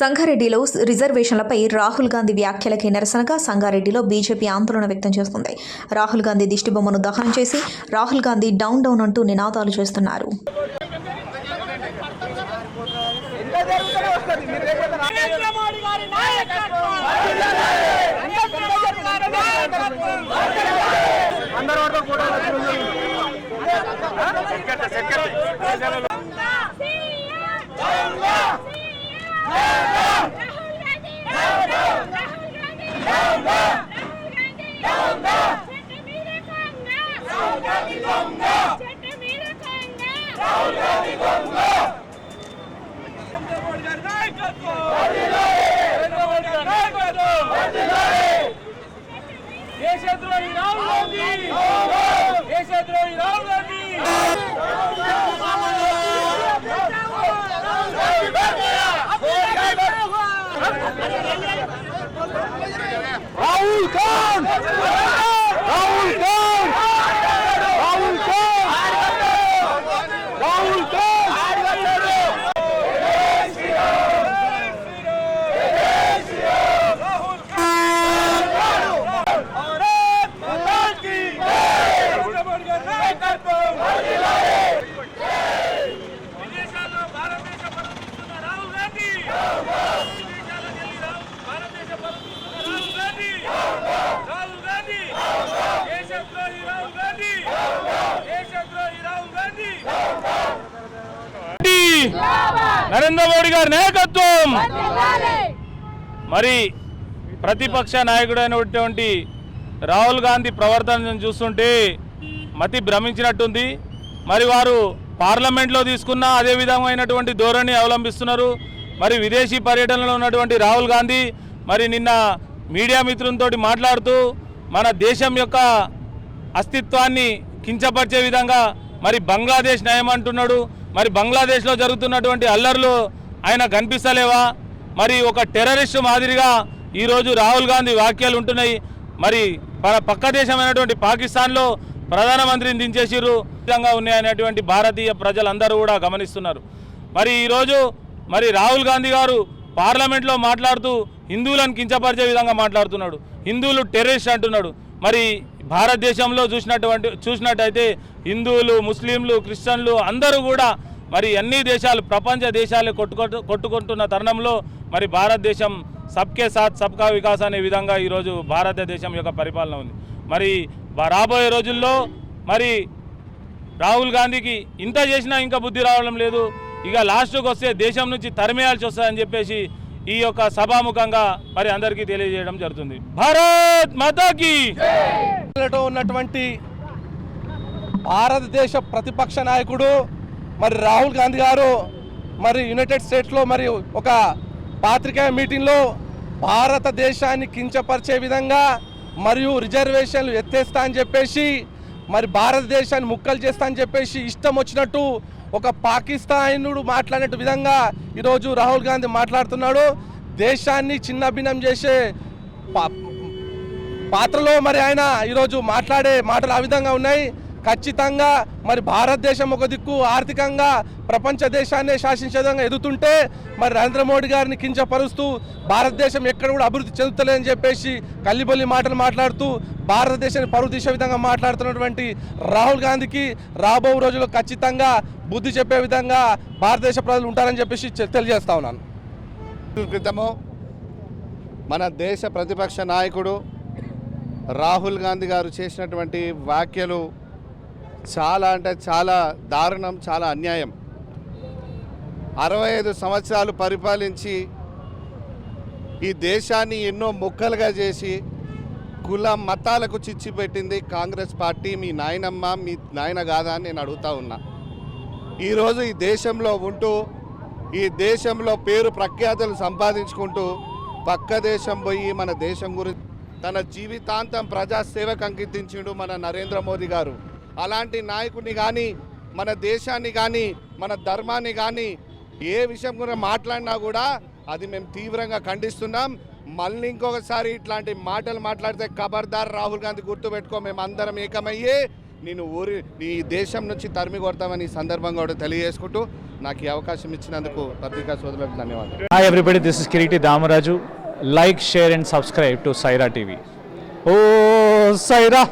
సంగారెడ్డిలో రిజర్వేషన్లపై రాహుల్ గాంధీ వ్యాఖ్యలకి నిరసనగా సంగారెడ్డిలో బీజేపీ ఆందోళన వ్యక్తం చేస్తుంది. రాహుల్ గాంధీ దిష్టిబొమ్మను దహనం చేసి రాహుల్ గాంధీ డౌన్ డౌన్ అంటూ నినాదాలు చేస్తున్నారు మోడీ గారి నాయకత్వం నరేంద్ర మోడీ గారి నాయకత్వం నరేంద్ర మోడీ గారి నాయకత్వం నరేంద్ర మోడీ గారి నాయకత్వం దేశద్రోహి రాహుల్ గాంధీ దేశద్రోహి రాహుల్ గాంధీ con నరేంద్ర మోడీ గారి నాయకత్వం. మరి ప్రతిపక్ష నాయకుడైనటువంటి రాహుల్ గాంధీ ప్రవర్తనను చూస్తుంటే మతి భ్రమించినట్టుంది. మరి వారు పార్లమెంట్లో తీసుకున్న అదే విధమైనటువంటి ధోరణి అవలంబిస్తున్నారు. మరి విదేశీ పర్యటనలో ఉన్నటువంటి రాహుల్ గాంధీ మరి నిన్న మీడియా మిత్రులతో మాట్లాడుతూ మన దేశం యొక్క అస్తిత్వాన్ని కించపరిచే విధంగా మరి బంగ్లాదేశ్ నయం అంటున్నాడు. మరి బంగ్లాదేశ్లో జరుగుతున్నటువంటి అల్లర్లు ఆయన కనిపిస్తలేవా? మరి ఒక టెర్రరిస్ట్ మాదిరిగా ఈరోజు రాహుల్ గాంధీ వ్యాఖ్యలు ఉంటున్నాయి. మరి మన పక్క దేశమైనటువంటి పాకిస్తాన్లో ప్రధానమంత్రిని దించేసిర్రు. విధంగా ఉన్నాయనేటువంటి భారతీయ ప్రజలందరూ కూడా గమనిస్తున్నారు. మరి ఈరోజు మరి రాహుల్ గాంధీ గారు పార్లమెంట్లో మాట్లాడుతూ హిందువులను కించపరిచే విధంగా మాట్లాడుతున్నాడు. హిందువులు టెర్రరిస్ట్ అంటున్నాడు. మరి భారతదేశంలో చూసినటువంటి చూసినట్టయితే హిందువులు ముస్లింలు క్రిస్టియన్లు అందరూ కూడా మరి అన్ని దేశాలు ప్రపంచ దేశాలు కొట్టుకొట్టు కొట్టుకుంటున్న తరుణంలో మరి భారతదేశం సబ్కే సాత్ సబ్కా వికాస్ అనే విధంగా ఈరోజు భారతదేశం యొక్క పరిపాలన ఉంది. మరి రాబోయే రోజుల్లో మరి రాహుల్ గాంధీకి ఇంత చేసినా ఇంకా బుద్ధి రావడం లేదు. ఇక లాస్ట్కి వస్తే దేశం నుంచి తరిమేయాల్సి వస్తుందని చెప్పేసి ఈ యొక్క సభాముఖంగా మరి అందరికీ తెలియజేయడం జరుగుతుంది. భారత్ మాతాకి ఉన్నటువంటి భారతదేశ ప్రతిపక్ష నాయకుడు మరి రాహుల్ గాంధీ గారు మరి యునైటెడ్ స్టేట్స్లో మరి ఒక పాత్రికేయ మీటింగ్లో భారతదేశాన్ని కించపరిచే విధంగా మరియు రిజర్వేషన్లు ఎత్తేస్తా అని చెప్పేసి మరి భారతదేశాన్ని ముక్కలు చేస్తా అని చెప్పేసి ఇష్టం వచ్చినట్టు ఒక పాకిస్తానుడు మాట్లాడినట్టు విధంగా ఈరోజు రాహుల్ గాంధీ మాట్లాడుతున్నాడు. దేశాన్ని చిన్నభిన్నం చేసే పా- పాత్రలో మరి ఆయన ఈరోజు మాట్లాడే మాటలు ఆ విధంగా ఉన్నాయి. ఖచ్చితంగా మరి భారతదేశం ఒక దిక్కు ఆర్థికంగా ప్రపంచ దేశాన్ని శాసించే విధంగా ఎదుగుతుంటే మరి నరేంద్ర మోడీ గారిని కించపరుస్తూ భారతదేశం ఎక్కడ కూడా అభివృద్ధి చెందుతలేదని చెప్పేసి కల్లిబొల్లి మాటలు మాట్లాడుతూ భారతదేశాన్ని పరువు తీసే విధంగా మాట్లాడుతున్నటువంటి రాహుల్ గాంధీకి రాబో రోజుల్లో ఖచ్చితంగా బుద్ధి చెప్పే విధంగా భారతదేశ ప్రజలు ఉంటారని చెప్పేసి తెలియజేస్తా ఉన్నాను. క్రితము మన దేశ ప్రతిపక్ష నాయకుడు రాహుల్ గాంధీ గారు చేసినటువంటి వ్యాఖ్యలు చాలా అంటే చాలా దారుణం చాలా అన్యాయం. అరవై ఐదు సంవత్సరాలు పరిపాలించి ఈ దేశాన్ని ఎన్నో ముక్కలుగా చేసి కుల మతాలకు చిచ్చిపెట్టింది కాంగ్రెస్ పార్టీ. మీ నాయనమ్మ మీ నాయన కాదా అని నేను అడుగుతా ఉన్నా. ఈరోజు ఈ దేశంలో ఉంటూ ఈ దేశంలో పేరు ప్రఖ్యాతులు సంపాదించుకుంటూ పక్క దేశం పోయి మన దేశం గురించి తన జీవితాంతం ప్రజాసేవకు అంకితించిండు మన నరేంద్ర మోదీ గారు. అలాంటి నాయకుడిని కానీ మన దేశాన్ని కానీ మన ధర్మాన్ని కానీ ఏ విషయం గురించి మాట్లాడినా కూడా అది మేము తీవ్రంగా ఖండిస్తున్నాం. మళ్ళీ ఇంకొకసారి ఇట్లాంటి మాటలు మాట్లాడితే ఖబర్దార్ రాహుల్ గాంధీ గుర్తుపెట్టుకో మేము అందరం ఏకమయ్యే. నేను ఊరి నీ దేశం నుంచి తరిమి కొడతామని ఈ సందర్భంగా కూడా తెలియజేసుకుంటూ నాకు ఈ అవకాశం ఇచ్చినందుకు పత్రికా సోదరులకు ధన్యవాదాలు. Hi everybody this is Kiriti Damaraju like share and subscribe to Saira TV oh Sye Raa